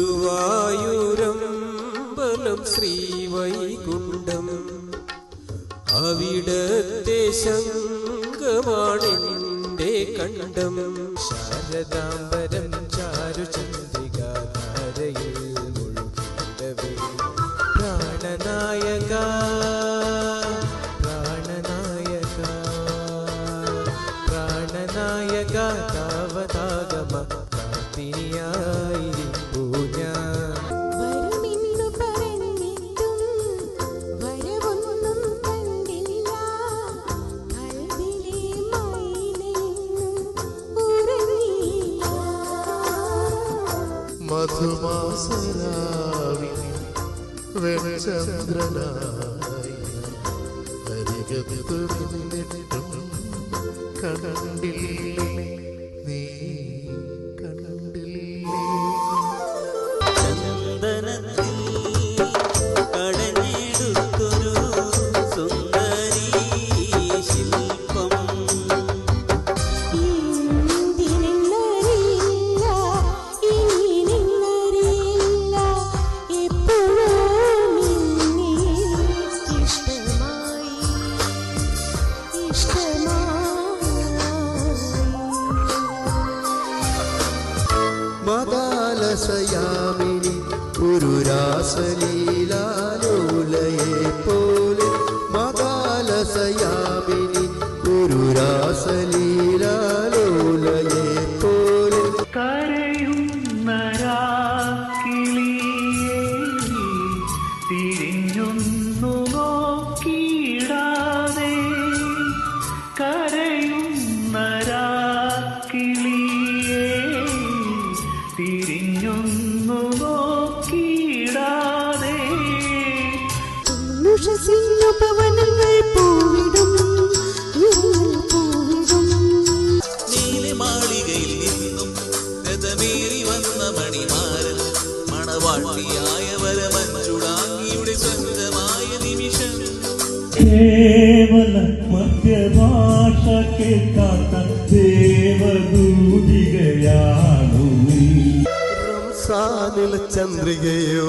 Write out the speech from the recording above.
ഗുരുവായൂരം ബലം ശ്രീവൈകുണ്ഠം. അവിടത്തെ ശങ്കമാണെന്റെ കണ്ഠം ശാരദാംബരം ചാരുചന്ദ്ര മധുമാസരാവിൽ വെച്ചന്ദ്രനായി കണ്ടില്ലേ? നീ മദാലസയാമിനി ഒരു രാസലീലാലോലയെ പോലെ മകാലസയാമിനി ഒരു രാസലീലാലോലയെ പോലെ കരയുന്ന തിരിഞ്ഞൊന്നു നോക്കിയിടാതെ ഉഷസിന്നുപവനങ്ങൾ പൂവിടും ഇരുൾ പൂവിടും നീലിമാളികയിൽ നിന്നും രഥമേറി വന്ന മണിമാരൻ മണവാട്ടിയായ വരമഞ്ചുടാങ്ങിയുടെ സ്വന്തമായ നിമിഷം. കേവല മധ്യഭാഷ കേൾക്കാത്ത ദേവദൂതികയാണു ചന്ദ്രികയോ